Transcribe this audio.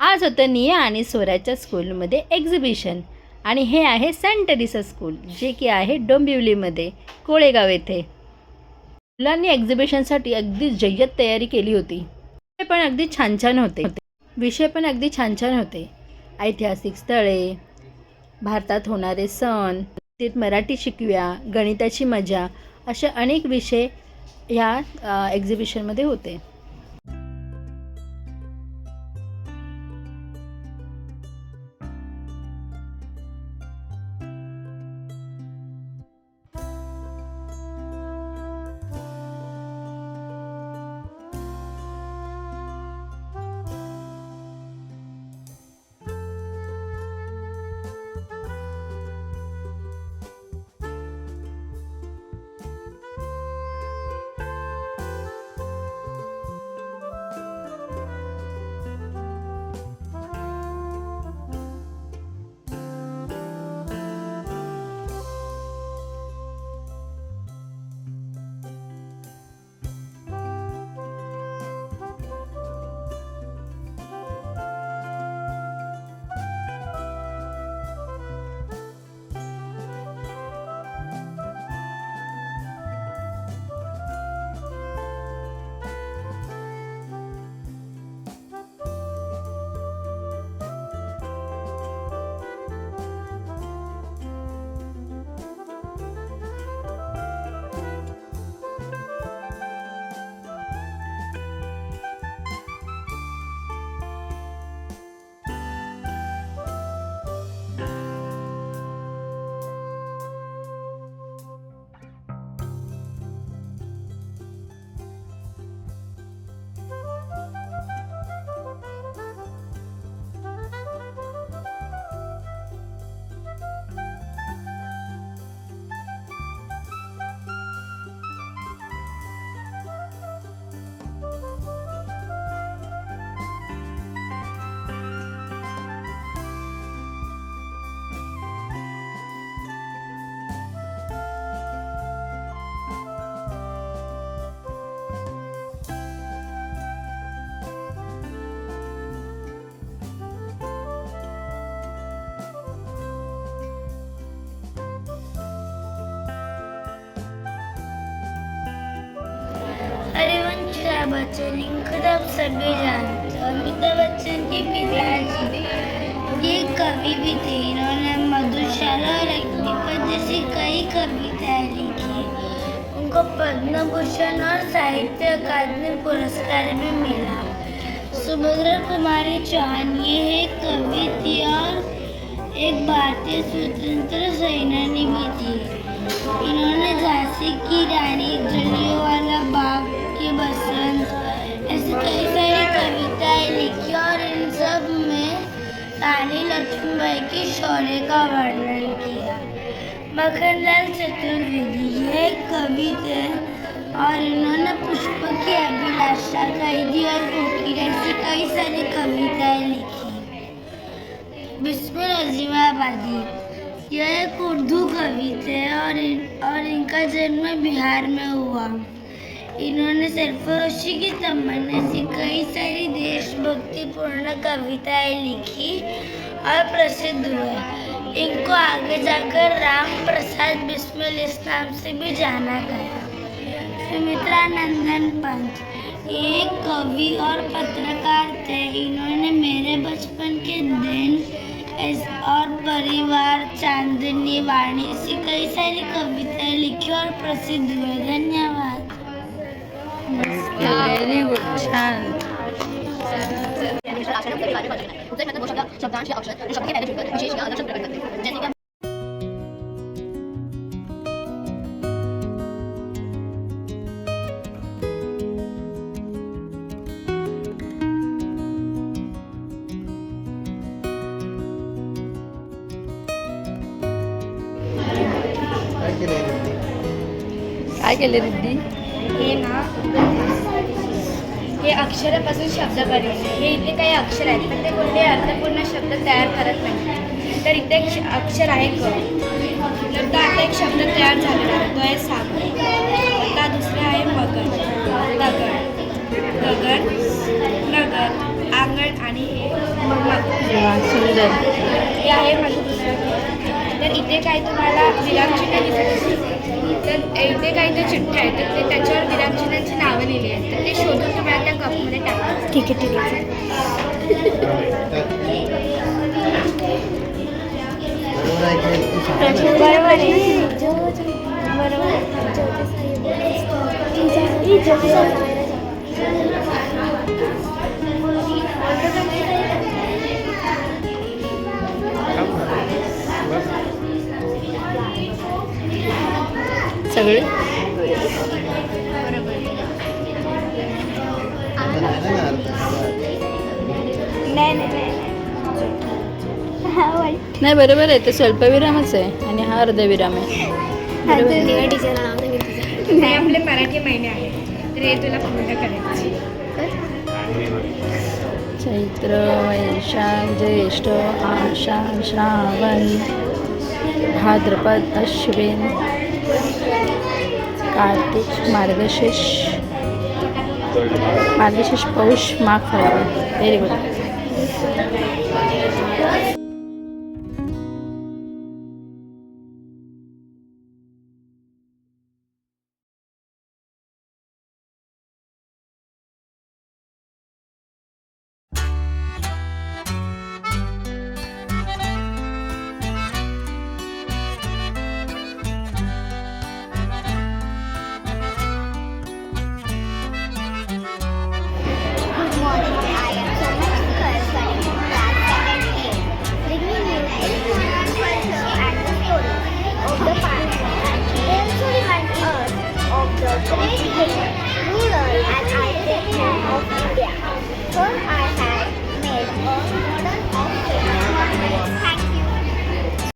आज होतं निया आणि स्वराच्या स्कूलमध्ये एक्झिबिशन आणि हे आहे सेंट टेरिसा स्कूल जे की आहे डोंबिवलीमध्ये कोळेगाव येथे. मुलांनी एक्झिबिशनसाठी अगदी जय्यत तयारी केली होती. विषय पण अगदी छान छान होते. विषय पण अगदी छान छान होते. ऐतिहासिक स्थळे भारतात होणारे सण तित मराठी शिकव्या गणिताची मजा असे अनेक विषय ह्या एक्झिबिशनमध्ये होते. हरिवंश बच्चन इनकदम सभी जानते अमिताभ बच्चन के पिताजी ये कवि भी थे। इन्होंने मधुशाला और अग्निपथ जैसी कई कविताएँ लिखी उनको पद्म भूषण और साहित्य अकादमी पुरस्कार भी मिला। सुभद्रा कुमारी चौहान, ये एक कवि थी और एक भारतीय स्वतंत्र सेनानी भी थी। इन्होंने झांसी की रानी जलियांवाला लक्ष्मीबाई के शौर्य का वर्णन किया मखनलाल चतुर्वेदी ये एक कवि थे और इन्होंने पुष्प की अभिलाषा कैदी और कोकिल ऐसी कई सारी कविताएं लिखी। बिस्मिल अजीमाबादी यह एक उर्दू कवि थे और इन, और इनका जन्म बिहार में हुआ। इन्होंने सरफरोशी की तमन्ना से कई सारी देशभक्तिपूर्ण कविताएं लिखी और प्रसिद्ध हुए। इनको आगे जाकर राम प्रसाद बिस्मिल इस नाम से भी जाना गया। सुमित्रा नंदन ये एक कवि और पत्रकार थे। इन्होंने मेरे बचपन के दिन और परिवार, चांदनी वाणी ऐसी कई सारी कविताएँ लिखी और प्रसिद्ध हुए। धन्यवाद। व्हेरी गुड शब्दांश अक्षर शब्द के पहले जुड़कर विशेष या अलग शब्द प्रकट करते. हैं जैसे कि काय केले रिद्धी? हे ना हे अक्षरापासून शब्द बनवले हे इथे काही अक्षर आहेत पण ते कोणते अर्थपूर्ण शब्द तयार करत नाही. तर इथे एक अक्षर आहे क तर तो आता एक शब्द तयार झालेला आहे. तो आहे सागर. आता दुसरा आहे मगर. दगड. गगन नगर अंगण आणि हे सुंदर हे आहे माझं पुस्तक तर इथे काय तुम्हाला विरामचिन्ह दिसत तर इथे काही ज्या चिठ्ठ्या आहेत. तर ते त्याच्यावर विरामचिन्हांची नावं लिहिली आहेत. तर ते शोधून तुम्हाला त्या कपमध्ये टाका. ठीक आहे ठीक आहे. बरोबर आहे. सगळे? नाही नाही नाही नाही बरोबर आहे. ते स्वल्पविरामच आहे आणि हा अर्धविराम आहे. बरोबर आहे. हे आपले मराठी महिने आहेत. तर हे तुला पूर्ण करायचे चैत्र वैशाख ज्येष्ठ आषाढ श्रावण भाद्रपद अश्विन. কার্তিক মার্গশেষ মার্গশেষ পৌষ মাঘ ফাল্গুন ভেরি গুড